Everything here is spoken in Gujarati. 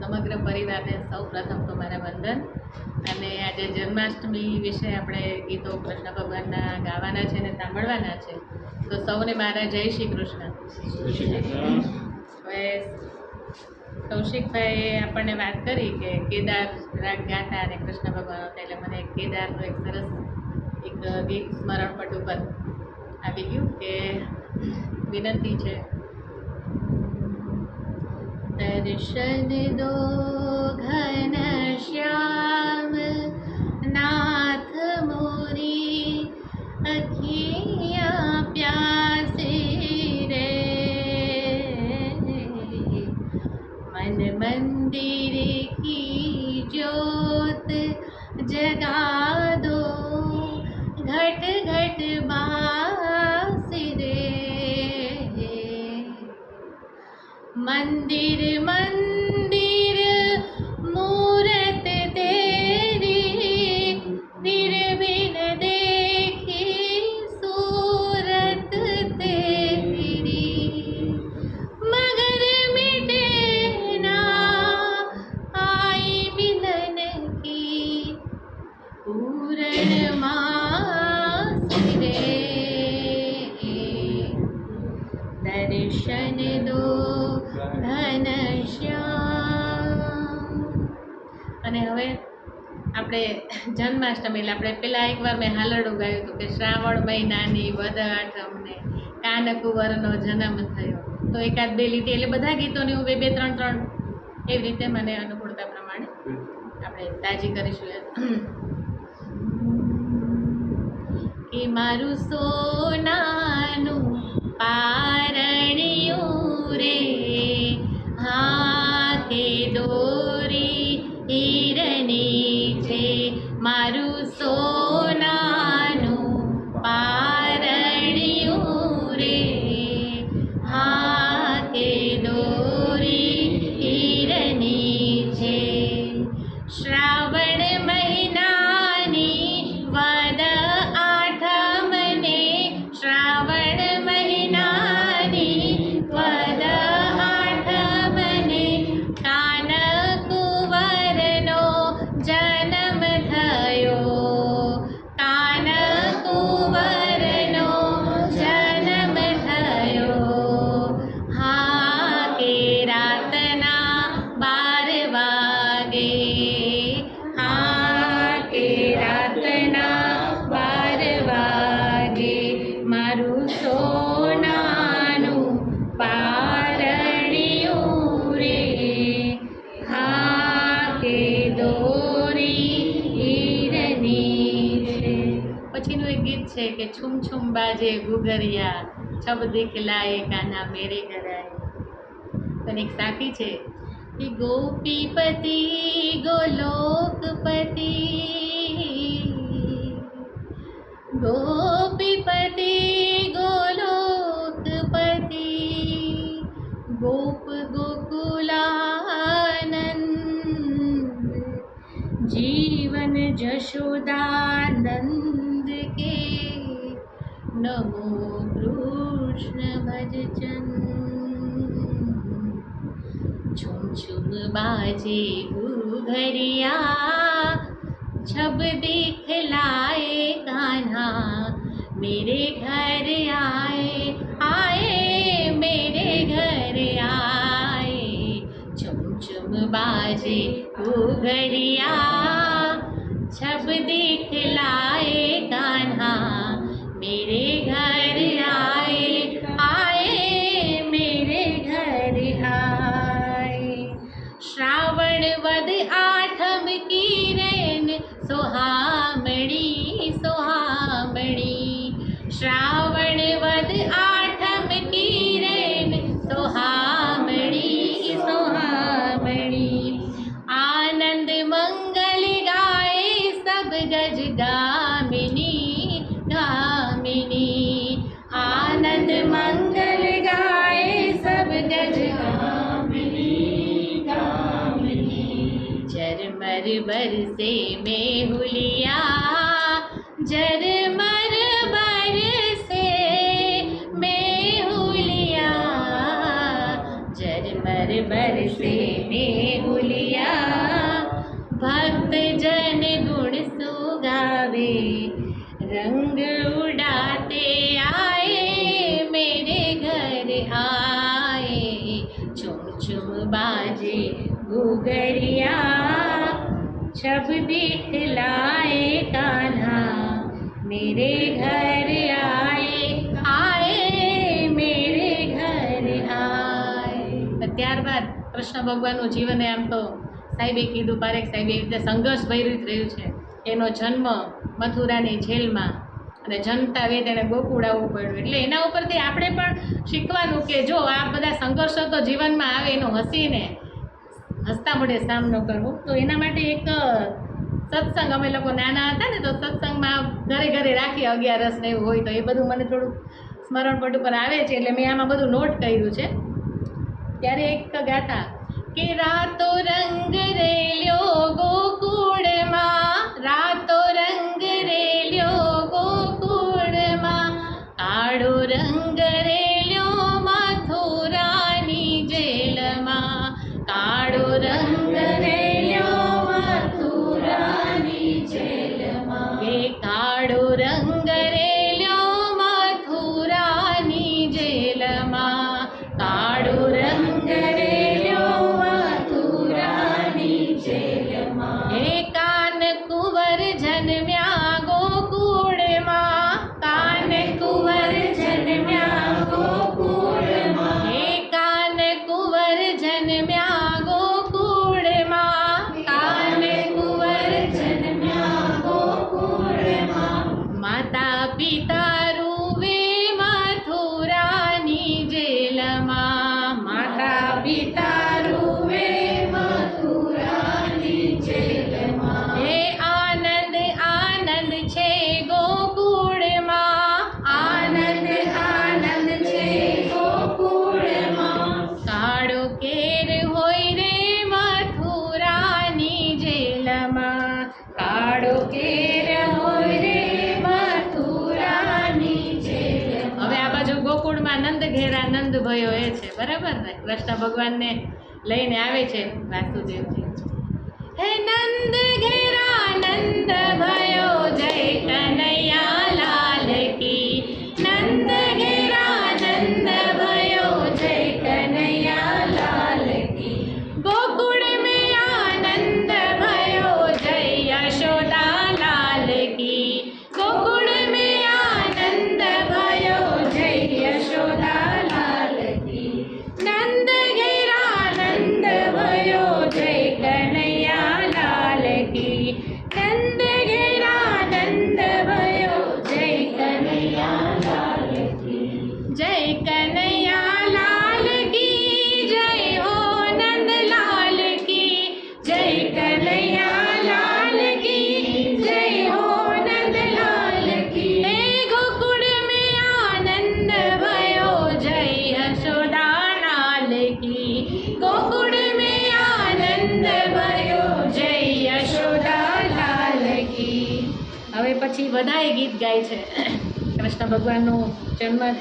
સમગ્ર પરિવારને સૌ પ્રથમ તો મારા વંદન. અને આજે જન્માષ્ટમી વિશે આપણે ગીતો કૃષ્ણ ભગવાનના ગાવાના છે અને સાંભળવાના છે. તો સૌને મારા જય શ્રી કૃષ્ણ. હવે કૌશિકભાઈએ આપણને વાત કરી કે કેદાર રાગ ગાતા અને કૃષ્ણ ભગવાન હતા એટલે મને કેદારનું એક સરસ એક ગીત સ્મરણપટ ઉપર આવી ગયું કે વિનંતી છે. दर्शनदो घनश्याम नाथ मोरी अखिया प्यासे रे मन मंदिर की ज्योत जगा मंदिर मंदिर આપણે જન્માષ્ટમી એટલે આપણે પેલા એકવાર મેં હાલરડું ગાયું હતું કે શ્રાવણ મહિનાની વદ આઠમને કાનકુંવરનો જન્મ થયો. તો એકાદ બે લીટી, એટલે બધા ગીતોની હું બે બે, ત્રણ ત્રણ એવી રીતે મને અનુકૂળતા પ્રમાણે આપણે તાજી કરીશું. કે મારું સોનાનું પારણિયું રે, હાથે દોરી છે કે છુમ છુમ બાજે ગુગરિયા છબ દિખલાએ કાના મેરે ગરાય. પણ એક સાખી છે કે ગોપીપતિ, ગોલોકપતિ. ગોપીપતિ, ગોલોકપતિ, ગોપ ગોકુલાનંદ, જીવન જશોદાનંદ. नमो कृष्ण भजचन छुम छुम बाजे घुघरिया छब दिखलाए कान्हा मेरे घर आए आए मेरे घर आए छुम छुम बाजे घुघरिया छब ઘડી સોહામણી શ્રાવણ વદ આઠમ કિરણ સોહામણી સોહામણી આનંદ મંગલ ગાય સબ ગજ ગામિની ગામિની. આનંદ મંગલ ગાય સબ ગજ ગામિની ગામિની. ઝરમર બરસે મેહુલી जय मेरे घर आए आए मेरे ઘર આય ત્યારબાદ કૃષ્ણ ભગવાનનું જીવન એ આમ તો સાહેબે કીધું પારેખ સાહેબે એ રીતે સંઘર્ષ ભર્યું જ રહ્યું છે એનો જન્મ મથુરાની જેલમાં અને જનતા વેદ એને ગોકુળ આવવું પડ્યું એટલે એના ઉપરથી આપણે પણ શીખવાનું કે જો આ બધા સંઘર્ષો તો જીવનમાં આવે એનો હસીને હસતા મોઢે સામનો કરવો તો એના માટે એક સત્સંગ અમે લોકો નાના હતા ને, તો સત્સંગમાં ઘરે ઘરે રાખી અગિયારસ ને એવું હોય તો એ બધું મને થોડું સ્મરણ પટ ઉપર આવે છે, એટલે મેં આમાં બધું નોટ કર્યું છે. ત્યારે એક ગાતા, કે રાતો રંગ રેલ્યો ગોકુળમાં કાળો કેર હોય રે મથુરાની જેલમાં હવે આ બાજુ ગોકુળમાં નંદ ઘેરા નંદ ભયો એ છે બરાબર ને? કૃષ્ણ ભગવાનને લઈને આવે છે વાસુદેવજી. હે નંદ ઘેરા નંદ की બધાએ ગીત ગાય છે. કૃષ્ણ ભગવાનનું જન્મ